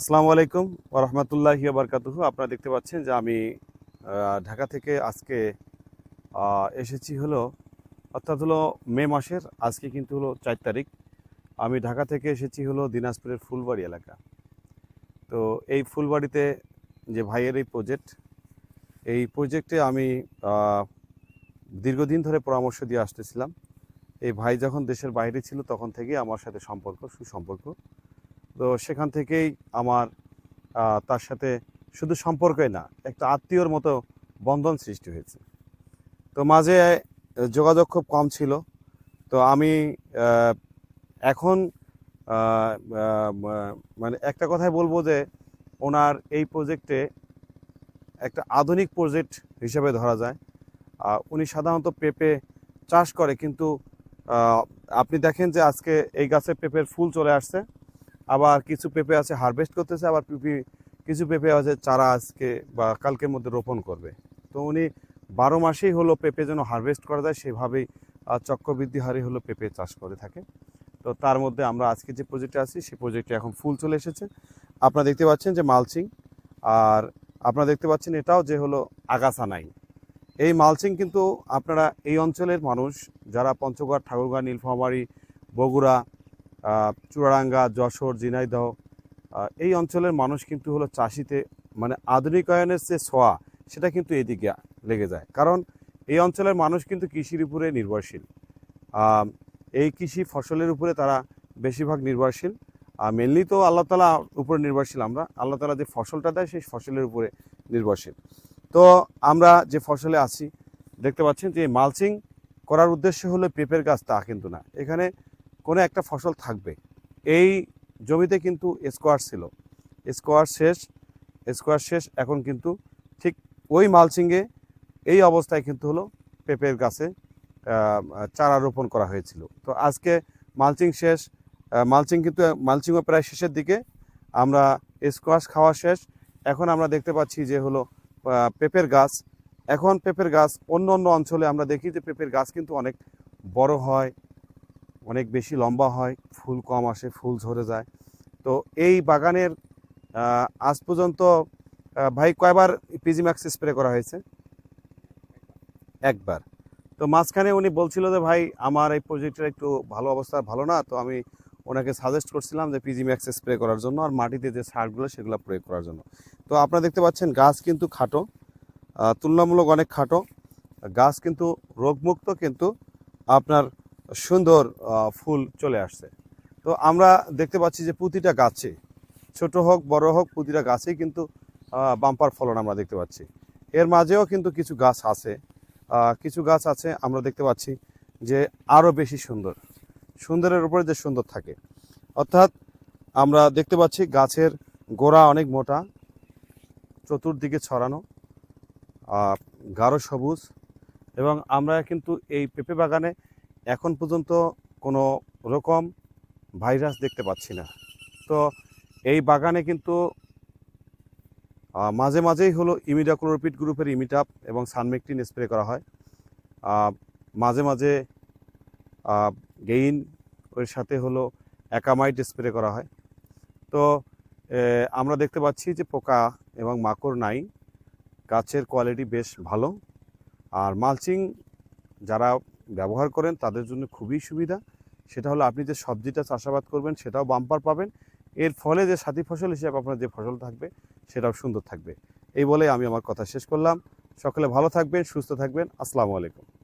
আসসালামু আলাইকুম ওরহমতুল্লাহি বারকাতুহু। আপনারা দেখতে পাচ্ছেন যে আমি ঢাকা থেকে আজকে এসেছি হলো, অর্থাৎ হলো মে মাসের, আজকে কিন্তু হলো চার তারিখ। আমি ঢাকা থেকে এসেছি হলো দিনাজপুরের ফুলবাড়ি এলাকা। তো এই ফুলবাড়িতে যে ভাইয়ের এই প্রজেক্ট এই প্রজেক্টে আমি দীর্ঘদিন ধরে পরামর্শ দিয়ে আসতেছিলাম। এই ভাই যখন দেশের বাইরে ছিল তখন থেকেই আমার সাথে সম্পর্ক, সুসম্পর্ক। তো সেখান থেকেই আমার তার সাথে শুধু সম্পর্কই না, একটা আত্মীয়র মতো বন্ধন সৃষ্টি হয়েছে। তো মাঝে যোগাযোগ খুব কম ছিল। তো আমি এখন মানে একটা কথাই বলব যে, ওনার এই প্রজেক্টে একটা আধুনিক প্রজেক্ট হিসেবে ধরা যায়। উনি সাধারণত পেঁপে চাষ করে, কিন্তু আপনি দেখেন যে আজকে এই গাছে পেঁপের ফুল চলে আসছে। আবার কিছু পেঁপে আছে হারভেস্ট করতেছে, আবার পিপি কিছু পেঁপে আছে চারা আজকে বা কালকের মধ্যে রোপণ করবে। তো উনি বারো মাসেই হলো পেঁপে যেন হারভেস্ট করা যায়, সেভাবেই চক্রবৃদ্ধি হারে হলো পেঁপে চাষ করে থাকে। তো তার মধ্যে আমরা আজকে যে প্রজেক্টে আছি সেই প্রজেক্টে এখন ফুল চলে এসেছে। আপনারা দেখতে পাচ্ছেন যে মালচিং আর আপনারা দেখতে পাচ্ছেন এটাও যে হলো আগাছা নাই। এই মালচিং কিন্তু আপনারা এই অঞ্চলের মানুষ, যারা পঞ্চগড়, ঠাকুরগাঁ, নীলফামারী, বগুড়া চুয়াডাঙ্গা, যশোর, ঝিনাইদহ এই অঞ্চলের মানুষ কিন্তু হলো চাষিতে মানে আধুনিকায়নের যে ছোঁয়া, সেটা কিন্তু এদিকে লেগে যায়। কারণ এই অঞ্চলের মানুষ কিন্তু কৃষির উপরে নির্ভরশীল। এই কৃষি ফসলের উপরে তারা বেশিরভাগ নির্ভরশীল। আর মেনলি তো আল্লাহ তালা উপরে নির্ভরশীল আমরা। আল্লাহ তালা যে ফসলটা দেয়, সেই ফসলের উপরে নির্ভরশীল। তো আমরা যে ফসলে আছি, দেখতে পাচ্ছেন যে মালচিং করার উদ্দেশ্য হলো পেঁপের গাছ, তা কিন্তু না। এখানে কোনো একটা ফসল থাকবে। এই জমিতে কিন্তু স্কোয়ার ছিল। স্কোয়ার শেষ স্কোয়ার শেষ, এখন কিন্তু ঠিক ওই মালচিংয়ে এই অবস্থায় কিন্তু হলো পেঁপের গাছে চারা রোপণ করা হয়েছিল। তো আজকে মালচিং শেষ মালচিং কিন্তু, মালচিংও প্রায় শেষের দিকে। আমরা স্কোয়াশ খাওয়া শেষ। এখন আমরা দেখতে পাচ্ছি যে হলো পেঁপের গাছ। এখন পেঁপের গাছ অন্য অন্য অঞ্চলে আমরা দেখি যে পেঁপের গাছ কিন্তু অনেক বড় হয় অনেক বেশি লম্বা হয়, ফুল কম আসে, ফুল ঝরে যায়। তো এই বাগানের আজ পর্যন্ত ভাই কয়বার পিজি ম্যাক্স স্প্রে করা হয়েছে? একবার। তো মাঝখানে উনি বলছিল যে, ভাই, আমার এই প্রজেক্টের একটু ভালো অবস্থা, ভালো না। তো আমি ওনাকে সাজেস্ট করছিলাম যে পিজি ম্যাক্স স্প্রে করার জন্য আর মাটিতে যে সারগুলো, সেগুলো প্রয়োগ করার জন্য। তো আপনারা দেখতে পাচ্ছেন, গাছ কিন্তু খাটো তুলনামূলক অনেক খাটো। গাছ কিন্তু রোগমুক্ত, কিন্তু আপনার সুন্দর ফুল চলে আসছে। তো আমরা দেখতে পাচ্ছি যে প্রতিটা গাছে, ছোট হোক, বড় হোক, প্রতিটা গাছেই কিন্তু বাম্পার ফলন আমরা দেখতে পাচ্ছি। এর মাঝেও কিন্তু কিছু গাছ আছে। কিছু গাছ আছে, আমরা দেখতে পাচ্ছি যে আরও বেশি সুন্দর। সুন্দরের উপরে যে সুন্দর থাকে। অর্থাৎ আমরা দেখতে পাচ্ছি গাছের গোড়া অনেক মোটা, চতুর্দিকে ছড়ানো গাঢ় সবুজ এবং আমরা কিন্তু এই পেঁপে বাগানে এখন পর্যন্ত কোনো রকম ভাইরাস দেখতে পাচ্ছি না। তো এই বাগানে কিন্তু মাঝে মাঝেই হলো ইমিডাক্লোরোপিড গ্রুপের ইমিটাপ এবং সানমেকটিন স্প্রে করা হয়। মাঝে মাঝে গেইন ওর সাথে হলো অ্যাকামাইট স্প্রে করা হয়। তো আমরা দেখতে পাচ্ছি যে পোকা এবং মাকড় নাই। গাছের কোয়ালিটি বেশ ভালো। আর মালচিং যারা ব্যবহার করেন, তাদের জন্য খুবই সুবিধা। সেটা হলো আপনি যে সবজিটা চাষাবাদ করবেন, সেটাও বাম্পার পাবেন। এর ফলে যে সাথী ফসল হিসেবে আপনার যে ফসল থাকবে, সেটাও সুন্দর থাকবে। এই বলে আমি আমার কথা শেষ করলাম। সকলে ভালো থাকবেন, সুস্থ থাকবেন। আসসালামু আলাইকুম।